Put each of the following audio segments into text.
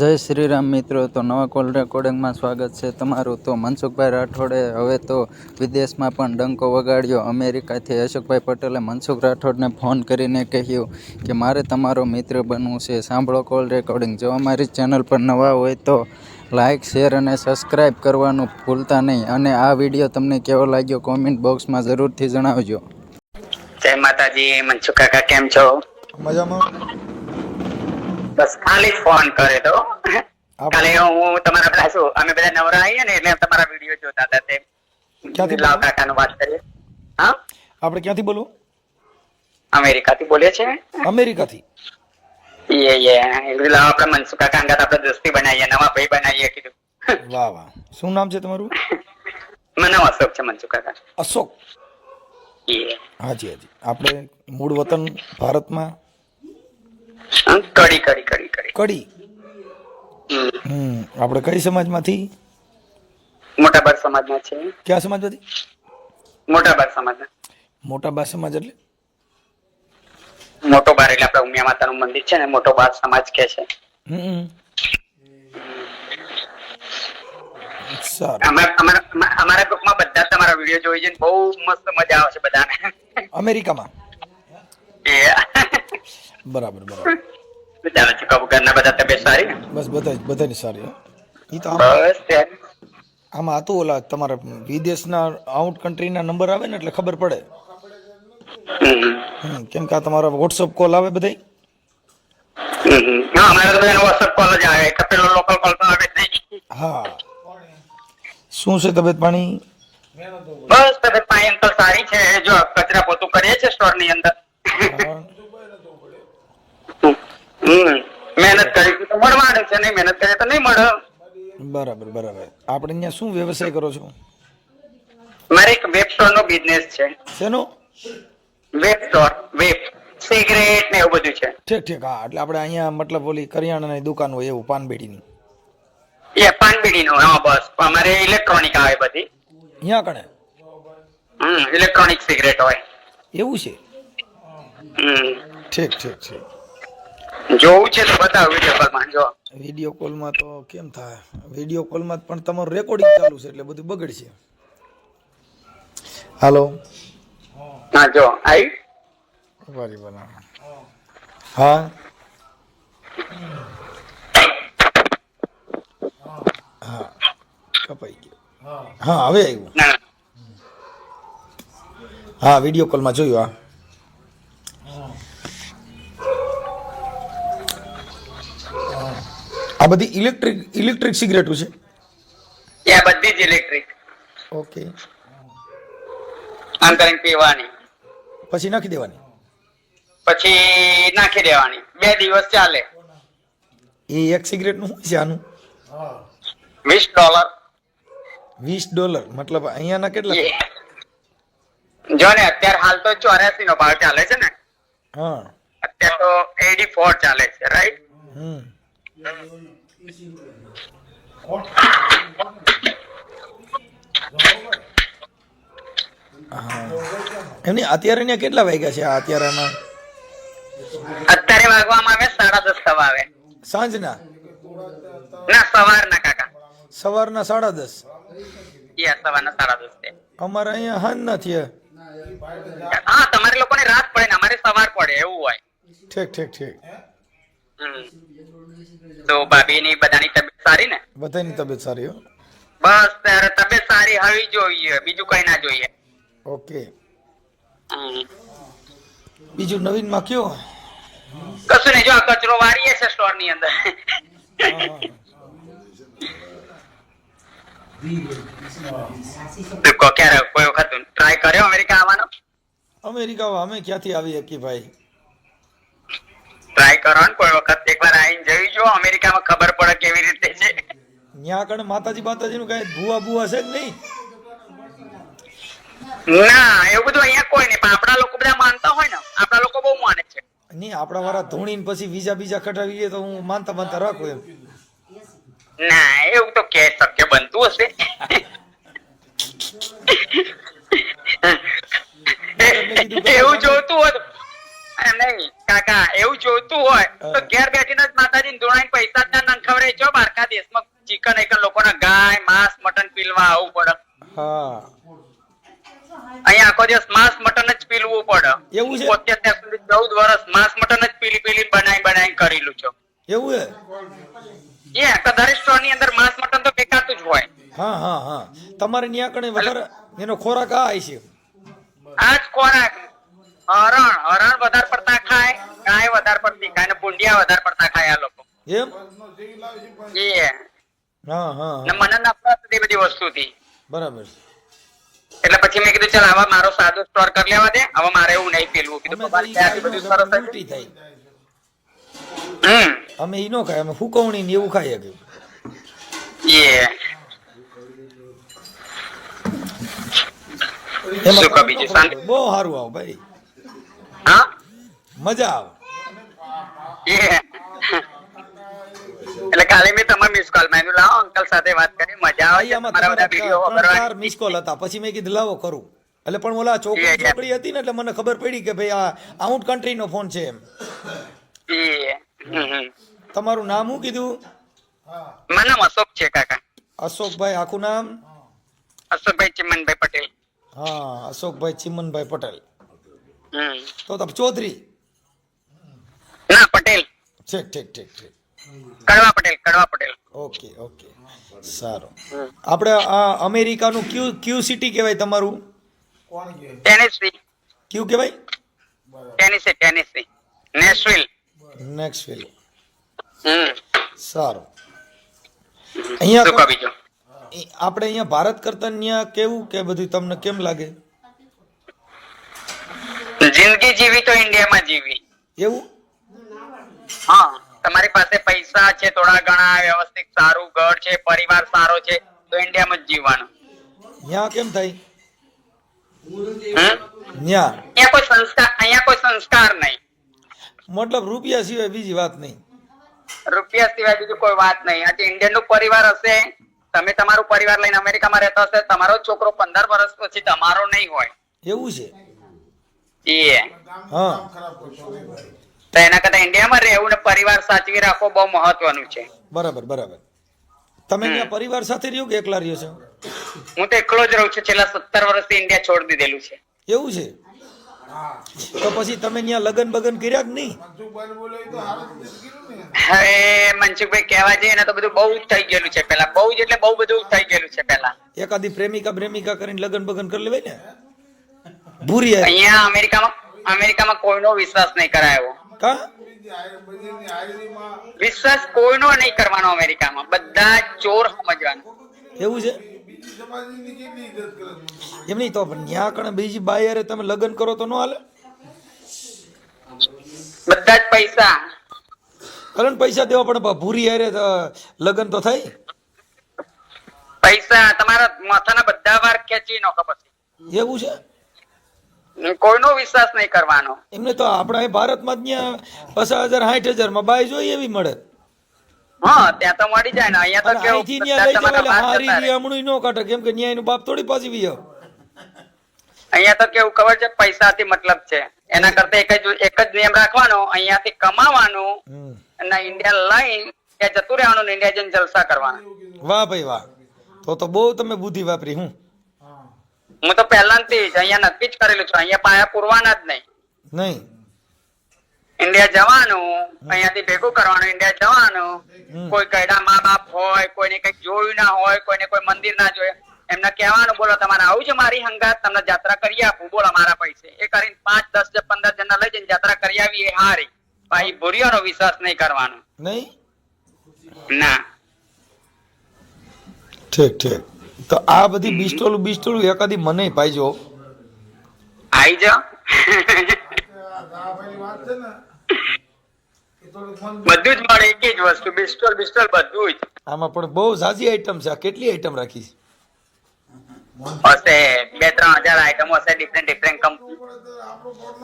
જય શ્રી રામ મિત્રો તો નવા કોલ રેકોર્ડિંગમાં સ્વાગત છે તમારું. તો મનસુખભાઈ રાઠોડે હવે તો વિદેશમાં પણ ડંકો વગાડ્યો. અમેરિકાથી અશોકભાઈ પટેલે મનસુખ રાઠોડને ફોન કરીને કહ્યું કે મારે તમારો મિત્ર બનવું છે. સાંભળો કોલ રેકોર્ડિંગ. જો અમારી ચેનલ પર નવા હોય તો લાઇક શેર અને સબસ્ક્રાઈબ કરવાનું ભૂલતા નહીં. અને આ વીડિયો તમને કેવો લાગ્યો કોમેન્ટ બોક્સમાં જરૂરથી જણાવજો. જય માતાજી મનસુખ કાકા કેમ છો? મજામાં. બસ ખાલી ફોન કરે તો. કાલે હું તમારા પેલા શું અમે બધા નવરા આવીએ ને એટલે તમારા વીડિયો જોતા હતા તે ક્યાંથી લાવ બોલો? કાકાનું વાત કરીએ. હા? આપણે ક્યાંથી બોલવું? અમેરિકાથી બોલીએ છે અમેરિકાથી. યે યે. એટલે આપણે મનસુખ કાકા અંગાત આપણે દોસ્તી બનાવીએ નવા ભાઈ બનાવીએ કીધું. વાહ વાહ. શું નામ છે તમારું? મને અશોક છે મનસુખ કાકા. અશોક. હાજી હાજી. આપણે મૂળ વતન ભારતમાં કડી કડી કડી કડી કડી હમ. આપણે કઈ સમાજમાંથી? મોટાબાર સમાજના છે. કયા સમાજમાંથી? મોટા સમાજ સમાજના. મોટા બા સમાજ એટલે? મોટો બાર એટલે આપણે ઉમિયા માતાનું મંદિર છે ને મોટો બાર સમાજ કે છે. હમ અમારા ગ્રુપમાં બધા તમારા વીડિયો જોઈ છે બહુ મસ્ત મજા આવે છે બધાને. અમેરિકામાં? બરાબર બરાબર. બધા કબૂ ઘરના બધા તબિયત સારી? ને બસ બધા બધાની સારી ઈ તો આમ બસ આમાં હતું ઓલા તમારે વિદેશના આઉટ કન્ટ્રીના નંબર આવે ને એટલે ખબર પડે. કેમ કે આ તમારા વોટ્સઅપ કોલ આવે બધાય. હા અમારે તો બધાને વોટ્સઅપ કોલ જ આવે. એક પેલો લોકલ કોલ તો આવે નહીં. હા. શું છે તબિયત પાણી? બસ તબિયત પાણી અંકલ સારી છે. જો કચરા પોતું કરીએ છે સ્ટોરની અંદર. મહેનત કરી તો મળવાનું છે નહીં મહેનત કરીએ તો નહીં મળે. બરાબર બરાબર. આપણે અહીંયા શું વ્યવસાય કરો છો? મારે એક વેબ સ્ટોર નો બિઝનેસ છે. શેનો? વેબ સ્ટોર વેબ સિગરેટ ને એવું બધું છે. ઠીક ઠીક. હા એટલે આપણે અહીંયા મતલબ ઓલી કરિયાણાની દુકાન હોય એવું પાનબેડીની. એ પાનબીડી નું હા બસ. અમારે ઇલેક્ટ્રોનિક આવે બધી. અહીંયા કણે? હમ ઇલેક્ટ્રોનિક સિગરેટ હોય. એવું છે? હમ. ઠીક ઠીક ઠીક. જોવું છે તો બતાવો વીડિયો કોલમાં જો. વીડિયો કોલમાં તો કેમ થાય? વીડિયો કોલમાં પણ તમારું રેકોર્ડિંગ ચાલુ છે એટલે બધું બગડશે. હાલો હા જો આવી બરાબર હા? હા કપાઈ ગયો. હા. હવે આવ્યું. હા વીડિયો કોલમાં જોયું હા. બધી ઇલેક્ટ્રિક ઇલેક્ટ્રિક સિગરેટો છે? એ બધી જ ઇલેક્ટ્રિક ઓકે આમ કરીને પીવાની. પછી નાખી દેવાની? પછી નાખી દેવાની. બે દિવસ ચાલે. એ એક સિગરેટનું શું છે આનું? વીસ ડોલર. વીસ ડોલર. મતલબ અહીંયાના કેટલા? જો ને અત્યારે હાલ તો ચોર્યાસી નો ભાવ ચાલે છે ને. હા. અત્યારે તો એડી ફોર ચાલે છે રાઈટ હમ. એમની અત્યારે ને કેટલા વાગ્યા છે? આ અત્યારે અત્યારે વાગવામાં આવે સાડા દસ થવા આવે. સાંજના? ના સવારના કાકા. સવારના સાડા દસ? સવારના સાડા દસ અમારે અહીંયા હાન નથી હા તમારે લોકોને રાત પડે ને અમારે સવાર પડે એવું હોય. ઠીક ઠીક ઠીક. હમ. તો ભાભી ની બધાની તબિયત સારી ને? બધાની તબિયત સારી હો. બસ ત્યારે તબિયત સારી હોવી જોઈએ. બીજું કઈ ના જોઈએ. ઓકે. હમ. બીજું નવીનમાં કયો? કશું નહીં જો આ કચરો વાળીએ છે સ્ટોરની અંદર. તું કહો ક્યારે? કોઈ વખત ટ્રાય કર્યો અમેરિકા આવવાનો? અમેરિકા અમે ક્યાંથી આવી શકીએ ભાઈ ટ્રાય કરો ને કોઈ વખત એકવાર આવીને જોઈ જો અમેરિકામાં ખબર પડે કેવી રીતે છે. ત્યાં કણે માતાજી માતાજીનું કઈ ભૂવા ભૂવા છે જ નહીં? ના એવું બધું અહીંયા કોઈ નહીં પણ આપણા લોકો બધા માનતા હોય ને આપણા લોકો બહુ માને છે. નહીં આપણા વાળા ધોણીને પછી બીજા બીજા ખટાવીએ તો હું માનતા માનતા રાખું એમ. ના એવું તો કે શક્ય બનતું હશે. એવું જોતું હોય તો- એમ નહીં કાકા એવું જોતું હોય તો ઘેર બેઠીને જ માતાજી ધોળાઈ પૈસા જ ના નંખાવડે. છો બારકા દેશમાં ચિકન એક લોકોના ગાય માંસ મટન પીલવા આવવું પડે. હા. અહીંયા આખો દિવસ માંસ મટન જ પીલવું પડે. એવું છે? પોતે અત્યાર સુધી ચૌદ વર્ષ માંસ મટન જ પીલી પીલી બનાવી બનાવી કરેલું છે. એવું હે? એ કદાચ સ્ટોરની અંદર માંસ મટન તો બેકાતું જ હોય. હા હા હા. તમારે ત્યાં કણે વધારે એનો ખોરાક આ છે આ જ ખોરાક. હરણ હરણ વધારે પડતા ખાય ગાય વધારે પડતી ખાય ને ભૂંડિયા વધારે પડતા ખાય આ લોકો. એમ? એ. હા હા ને મને નફરત હતી બધી વસ્તુથી. બરાબર એટલે પછી મેં કીધું ચાલ હવે મારો સાદો સ્ટોર કરી લેવા દે. હવે મારે એવું નહીં પેલું. કીધું બધું સરસ થાય હમ. અમે ઈ નો ખાય અમે ફૂકવણી ને એવું ખાઈએ કે. એ. એમાં? બહુ સારું આવ ભાઈ. હા? મજા આવે. એટલે કાલે મેં તમારા મિસ કોલમાં લાવો અંકલ સાથે વાત કરી મજા આવે મારા બધા વીડિયો ચાર મિસ કોલ હતા પછી મેં કીધું લાવો કરું. એટલે પણ ઓલા છોકરી. છોકરી હતી ને એટલે મને ખબર પડી કે ભાઈ આ આઉટ કન્ટ્રી નો ફોન છે એમ. તમારું નામ શું કીધું? મારું નામ અશોક છે કાકા. અશોકભાઈ આખું નામ? અશોકભાઈ ચિમનભાઈ પટેલ. હા અશોકભાઈ ચિમનભાઈ પટેલ. તો તમે ચૌધરી. ના પટેલ. ઠીક ઠીક ઠીક ઠીક. કડવા પટેલ કડવા પટેલ. Okay okay. સારું. આપણે આ અમેરિકાનું ક્યુ ક્યુ સિટી કહેવાય તમારું? ટેનેસી. ક્યુ કહેવાય? Tennessee Tennessee. નેશવિલ. નેશવિલ હમ. સારું. અહીંયા આપણે અહીંયા ભારત કરતા ત્યાં કેવું કે બધું તમને કેમ લાગે? જિંદગી જીવી તો ઇન્ડિયામાં જીવી. એવું? હા તમારી પાસે પૈસા છે થોડા ઘણા વ્યવસ્થિત સારું ઘર છે પરિવાર સારો છે તો ઇન્ડિયામાં જ જીવવાનું. ત્યાં કેમ થાય? અહીંયા કોઈ સંસ્કાર અહીંયા કોઈ સંસ્કાર નહીં. મતલબ રૂપિયા સિવાય બીજી વાત નહીં. રૂપિયા સિવાય બીજું કોઈ વાત નહીં. આજે ઇન્ડિયનનું પરિવાર હશે તમે તમારું પરિવાર લઈને અમેરિકામાં રહેતા હશે તમારો છોકરો પંદર વર્ષ પછી તમારો નહીં હોય. એવું છે? એ. હા. તો એના કરતા ઇન્ડિયામાં રહેવું ને પરિવાર સાચવી રાખવો બહુ મહત્વનું છે. બરાબર બરાબર. તમે ત્યાં પરિવાર સાથે રહ્યો કે એકલા રહ્યો છો? હું તો એકલો જ રહું છું. છેલ્લા સત્તર વર્ષથી ઇન્ડિયા છોડી દીધેલું છે. એવું છે? તો પછી તમે ત્યાં લગન બગન કર્યા કે નહીં? હવે મનસુખભાઈ કહેવા જઈએ ને તો બધું બહુ જ થઈ ગયેલું છે પેલા બહુ જ એટલે બહુ બધું થઈ ગયેલું છે પેલા એકાદી પ્રેમિકા પ્રેમિકા કરીને લગન બગન કરી લેવાય ને? ભૂરી. અહીંયા અમેરિકામાં અમેરિકામાં કોઈનો વિશ્વાસ નહીં કરાયો. કા? વિશ્વાસ કોઈનો નહીં કરવાનો અમેરિકામાં. બધા ચોર સમજવાનું. એવું છે? એમ નહીં તો પણ ત્યાં કણે બીજી બાઈ અરે તમે લગ્ન કરો તો ન હાલે? બધા જ પૈસા. કારણ પૈસા દેવા પડે પણ ભૂરી હારે લગ્ન તો થાય? પૈસા તમારા માથાના બધા વાર ખેંચી નાખો પછી. એવું છે? કોઈનો વિશ્વાસ નહીં કરવાનો. એમને તો આપણા ભારતમાં ત્યાં પચાસ હજાર સાઠ હજારમાં બાય જોઈએ એવી મળે. હા ત્યાં તો મળી જાય ને. અહીંયા તો કેવું અહીંથી બધા ત્યાં લઈ જવાય એટલે તમારા વાત હારી જતા હમણું ન કાઢે. કેમ કે ન્યાયનું બાપ થોડી પાછી વી અહીંયા તો કેવું ખબર છે પૈસાથી મતલબ છે. એના કરતા એક જ એક જ નિયમ રાખવાનો અહીંયાથી કમાવાનું. અને ઇન્ડિયા લઈને ત્યાં જતું રહેવાનું ને ઇન્ડિયા જઈને જલસા કરવાના. વાહ ભાઈ વાહ. તો તો બહુ તમે બુદ્ધિ વાપરી હું. હું તો પહેલાથી જ અહીંયા નક્કી જ કરેલું છું. અહીંયા પાયા પૂરવાના જ નહીં. નહીં. ઇન્ડિયા જવાનું અહીંયાથી ભેગું કરવાનું. ઇન્ડિયા જવાનું કોઈ ગયડા મા બાપ હોય કોઈને કંઈક જોયું ના હોય કોઈને કોઈ મંદિર ના જોયે. એમને કહેવાનું બોલો તમારે આવું છે મારી હંગાત? તમને જાત્રા કરી આપું. બોલો મારા પૈસે. એ કરીને પાંચ દસ પંદર જણા લઈ જઈને જાત્રા કરી આવી એ હારી. ભાઈ ભૂરિયાનો વિશ્વાસ નહીં કરવાનો. નહીં? ના. ઠીક ઠીક. તો આ બધી બિસ્ટોલું બિસ્ટોલું એકાદી મને પાઈજો આઈ જા બધું જ મળે એક જ વસ્તુ બિસ્ટોલ બિસ્ટોલ બધું જ. આમાં પણ બહુ ઝાઝી આઈટમ છે. આ કેટલી આઈટમ રાખી છે? હશે બે ત્રણ હજાર આઈટમો હશે ડિફરન્ટ ડિફરન્ટ કંપની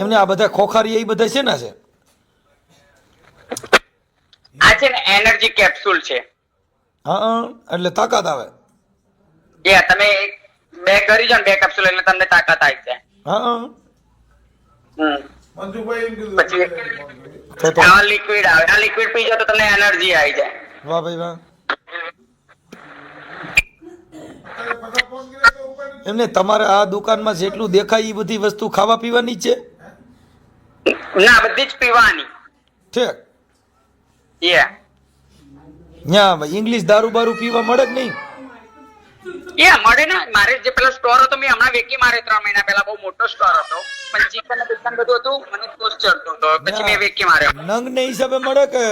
એમને આ બધા ખોખારી એ બધા છે ને છે? આ છે ને એનર્જી કેપ્સ્યુલ છે. હા હા, એટલે તાકાત આવે. એ તમે બે કરી જો ને બે કેપ્સ્યુલ એટલે તમને તાકાત આવી જાય. હા હમ. પછી આ લિક્વિડ આવે. આ લિક્વિડ પી તો તમને એનર્જી આવી જાય. વાહ ભાઈ વાહ. એમને તમારે આ દુકાનમાં જેટલું દેખાય એ બધી વસ્તુ ખાવા પીવાની છે? ના બધી જ પીવાની. ઠીક યા ત્યાં ઇંગ્લિશ દારૂ બારૂ પીવા મળે કે નહીં? યા મળે ને મારે જે પેલો સ્ટોર હતો મેં હમણાં વેકી મારે ત્રણ મહિના પહેલા બહુ મોટો સ્ટોર હતો. પણ ચિકન ને બિકન બધું હતું મને કોર્સ ચડતો હતો. પછી મેં વેકી માર્યો નંગ ને હિસાબે મળે કે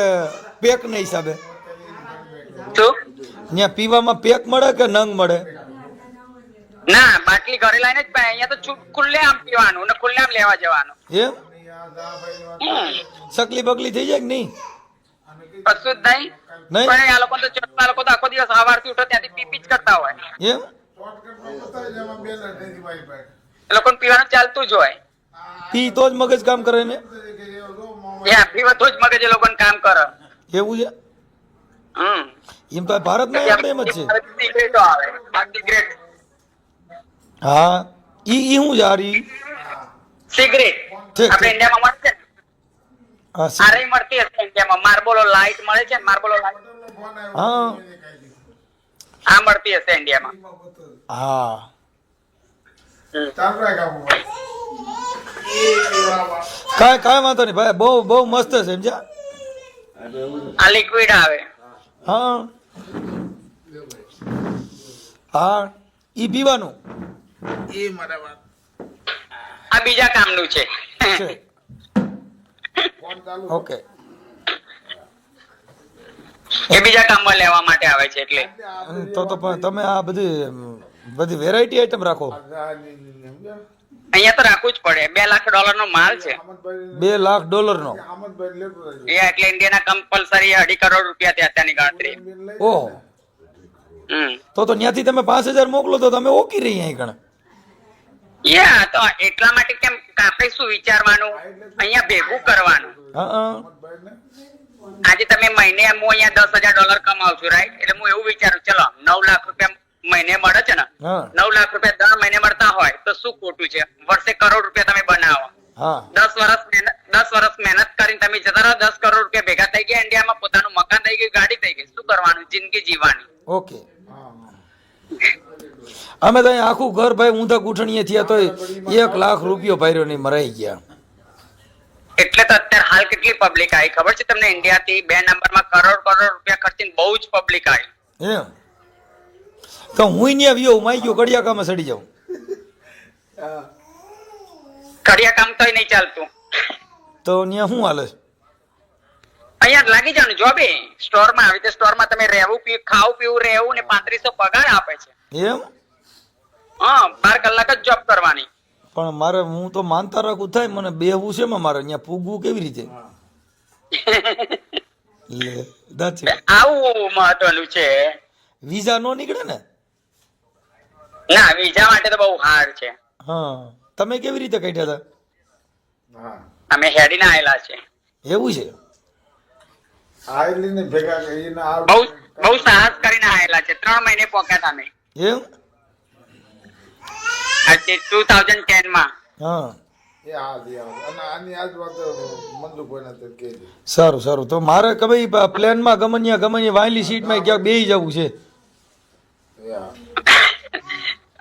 પેક ને હિસાબે? શું? ત્યાં પીવામાં પેક મળે કે નંગ મળે? ના બાટલી ઘરે લઈને જ પાય અહીંયા તો છૂટ ખુલ્લે આમ પીવાનું ને ખુલ્લે આમ લેવા જવાનું. એમ? સકલી બકલી થઈ જાય કે નહીં? કશું જ નહીં. નહીં? પણ આ લોકો તો ચડતા લોકો તો આખો દિવસ સવારથી ઉઠો ત્યાંથી પી પી જ કરતા હોય. એમ? એ લોકોને પીવાનું ચાલતું જ હોય. પી તો જ મગજ કામ કરે ને? યા પીવા તો જ મગજ એ લોકોને કામ કરે. એવું છે? હમ. એમ તો ભારતમાં આપણે એમ જ છે. સિગરેટો આવે. આ સિગરેટ હા. ઈ ઈ શું છે આ રી સિગરેટ. ઠીક, આપણે ઠીક. ઇન્ડિયામાં મળશે ને હા સી- આરે મળતી હશે ઇન્ડિયામાં માર્બોલો લાઈટ મળે છે માર્બોલો લાઇટ હા. આ મળતી હશે ઇન્ડિયામાં હા. કાય કાય વાંધો નહીં ભાઈ બહુ બહુ મસ્ત છે સમજ્યા? આ લિક્વિડ આવે. હા. હા ઈ પીવાનું? આ બીજા કામનું છે. છે. ઓકે એ બીજા કામમાં લેવા માટે આવે છે એટલે. તો તો તમે આ બધી બધી વેરાયટી આઈટમ રાખો. અહીંયા તો રાખવું જ પડે. બે લાખ ડોલર નો માલ છે. બે લાખ ડોલરનો એ એટલે ઇન્ડિયાના કમ્પલસરી અઢી કરોડ રૂપિયા થયા ત્યાંની ગણતરી. ઓહો તો તો ત્યાંથી તમે પાંચ હજાર મોકલો તો તમે ઓકી રહી અહીં ગણ યા તો એટલા માટે કેમ આપણે શું વિચારવાનું? અહીંયા ભેગું કરવાનું. આજે તમે મહિને હું અહીંયા દસ હજાર ડોલર કમાઉં છું રાઈટ એટલે હું એવું વિચારું ચલો નવ લાખ રૂપિયા મહિને મળે છે ને? નવ લાખ રૂપિયા દર મહિને મળતા હોય તો શું ખોટું છે? વર્ષે કરોડ રૂપિયા તમે બનાવો. દસ વર્ષ મહેનત દસ વર્ષ મહેનત કરીને તમે જતા રહો દસ કરોડ રૂપિયા ભેગા થઈ ગયા ઇન્ડિયામાં પોતાનું મકાન થઈ ગયું ગાડી થઈ ગઈ. શું કરવાનું? જિંદગી જીવવાની. ઓકે. અમે તો અહીં આખું ઘર ભાઈ ઊંધા ગૂંઠણીએ થયા તો એક લાખ રૂપિયો ભર્યો નહીં મરાઈ ગયા. એટલે તો અત્યારે હાલ કેટલી પબ્લિક આવી? ખબર છે તમને? ઇન્ડિયાથી બે નંબરમાં કરોડ કરોડ રૂપિયા ખર્ચીને બહુ જ પબ્લિક આવી. એમ. તો હું ત્યાં વિયો માઈ ગયો કડિયા કામે સડી જાઉં. કડિયા કામ તોય નહીં ચાલતું. તો ત્યાં શું હાલે? અહીંયા લાગી જવાનું જોબે સ્ટોરમાં આવી રીતે સ્ટોરમાં તમે રહેવું પી ખાવું પીવું રહેવું ને પાંત્રીસો પગાર આપે છે. એમ? હા બાર કલાક જ જોબ કરવાની. પણ મારે હું તો માનતા રાખું થાય મને બેહવું છે મારે અહીંયા પૂગવું કેવી રીતે? લે દાચી આવું મહત્વનું છે. વિઝા નો નીકળે ને? ના વિઝા માટે તો બહુ હાર્ડ છે. હા. તમે કેવી રીતે કાઢ્યા હતા? અમે હેડીને આયેલા છે. એવું છે? આયર્લેન્ડ ભેગા કરીને બહુ બહુ સાહસ કરીને આયેલા છે. ત્રણ મહિને પોકેટ અમે. એમ? આજે ટુ થાઉઝન્ડ ટેનમાં. હા. એ આ દે આવો. અને આની આજ વાત મંદુભાઈ ના કે સારું સારું. તો મારે કે ભાઈ પ્લેનમાં ગમનિયા ગમનિયા વાયલી સીટમાં ક્યાંક બેસી જવું છે.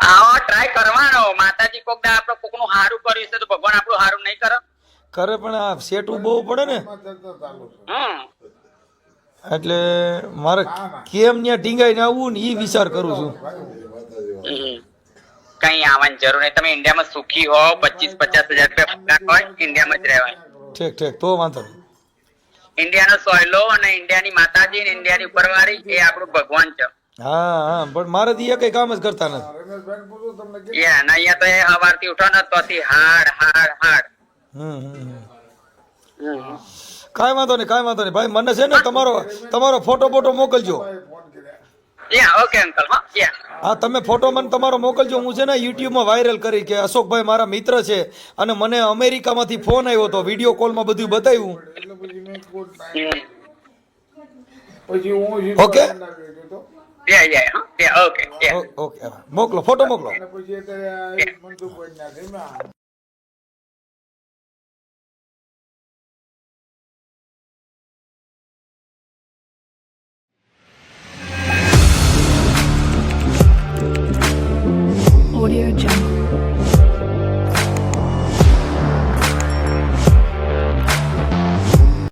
આવો ટ્રાય કરવાનો. માતાજી કોક દા આપણે કોકનું હારું કર્યું છે તો ભગવાન આપણું હારું નહીં કરે. કરે પણ આ સેટું બહુ પડે ને. એટલે મારે કેમ ત્યાં ટીંગાઈને આવવું ને એ વિચાર કરું છું. કઈ આવવાની જરૂર નહીં. તમે ઇન્ડિયામાં સુખી હો પચીસ પચાસ હજાર રૂપિયા પગાર હોય ઇન્ડિયામાં જ રહેવાય. ઠીક ઠીક તો વાંધો નહીં. ઇન્ડિયાનો સોયલો અને ઇન્ડિયાની માતાજી ને ઇન્ડિયાની ઉપરવાળી એ આપણું ભગવાન છે. હા હા પણ મારે તો કઈ કામ જ કરતા નથી. અહીંયા તો એ સવારથી ઉઠો ને તોથી હાડ હાડ હાડ. કાંઈ વાંધો નહીં કાંઈ વાંધો નહીં. ભાઈ મને છે ને તમારો તમારો ફોટો ફોટો મોકલજો. યા ઓકે અંકલ હા યા હા તમે ફોટો મને તમારો મોકલજો. હું છે ને યુટ્યુબમાં વાયરલ કરી કે અશોકભાઈ મારા મિત્ર છે અને મને અમેરિકામાંથી ફોન આવ્યો હતો વીડિયો કોલમાં બધું બતાવ્યું. ઓકે ઓકે મોકલો ફોટો મોકલો. Audio Jungle.